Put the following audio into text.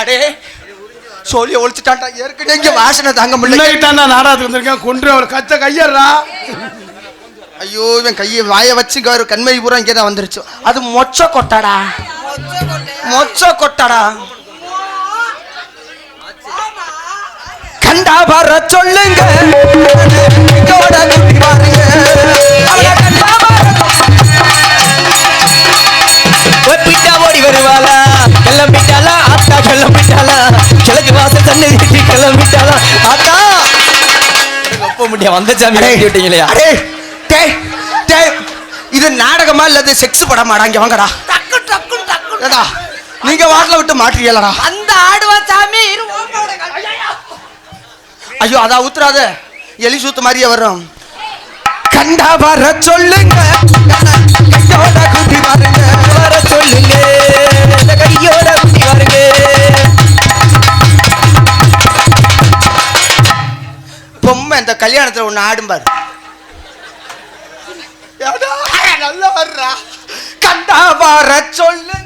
அடே சொல்லி ஒழிச்சுட்டான்டா. ஏற்கனவே இங்க வாசனை தாங்க முடியல? இன்னைக்கு தான் நான் நாடகத்துக்கு வந்திருக்கேன். கொன்று அவர் கத்த கையறா. ஐயோ இவன் கையை வாயை வச்சு கரு கண்மை பூரா இங்கே தான் வந்துருச்சு. அது மொச்ச கொட்டாடா. மொச்ச கொட்டாடா. கண்டா வர சொல்லுங்க. முடியும் வந்த சாமி விட்டீங்களே அடே டேய் டேய் இது நாடகமா இல்லது செக்ஸ் படமாடா? இங்க வாங்கடா. டக்கு டக்கு நீங்க வாட்டில விட்டு மாட்டுறீங்களடா அந்த ஆடுவா சாமி. ஐயோ அதா ஊத்துறாத. எலி சூத்து மாதிரியே வரும் கண்டா வர சொல்லுங்க. பொம்மை இந்த கல்யாணத்துல ஒண்ணு ஆடும்பாரு நல்லா வர்றா. கண்டா வர சொல்லு.